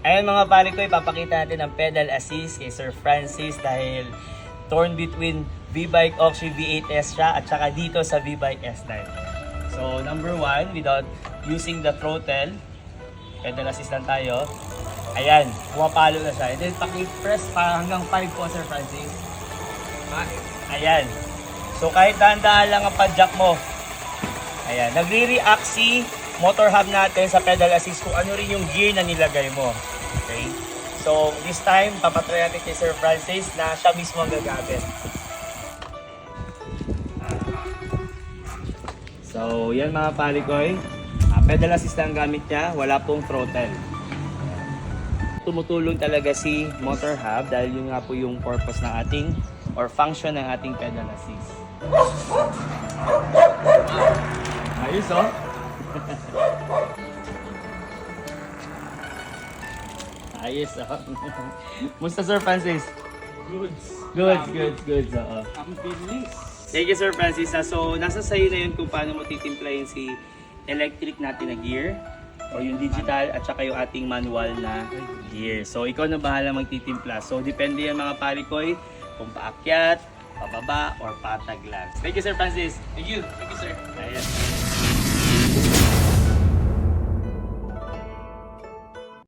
Ayan mga pare ko, ipapakita natin ang pedal assist kay Sir Francis dahil torn between V-Bike Oxy V8S siya at saka dito sa V-Bike S9. So number one, without using the throttle, pedal assist lang tayo. Ayan, pumapalo na siya. And then paki-press pa hanggang 5 po Sir Francis. Ayan. So kahit dahan-dahan lang ang padjak mo. Ayan, nagre-react si motor hub natin sa pedal assist kung ano rin yung gear na nilagay mo. Okay? So this time, papatry natin kay Sir Francis na siya mismo ang gagamit. So, yan mga palikoy. Ah, pedal assist ang gamit niya, wala pong throttle. Tumutulong talaga si motor hub dahil yun nga po yung purpose ng ating or function ng ating pedal assist. Ayos oh. Ayos oh. Musta Sir Francis? Good. Good, good, good. Oo. Ang bilis. Thank you Sir Francis. Ah, So, nasa sayo na yun kung paano mo titimplahin si electric natin na gear o yung digital at saka yung ating manual na gear. So, ikaw na bahala magtitimpla. So, depende yan mga parikoy kung paakyat, pababa, or patag lang. Thank you Sir Francis. Thank you. Thank you, sir. Ayan.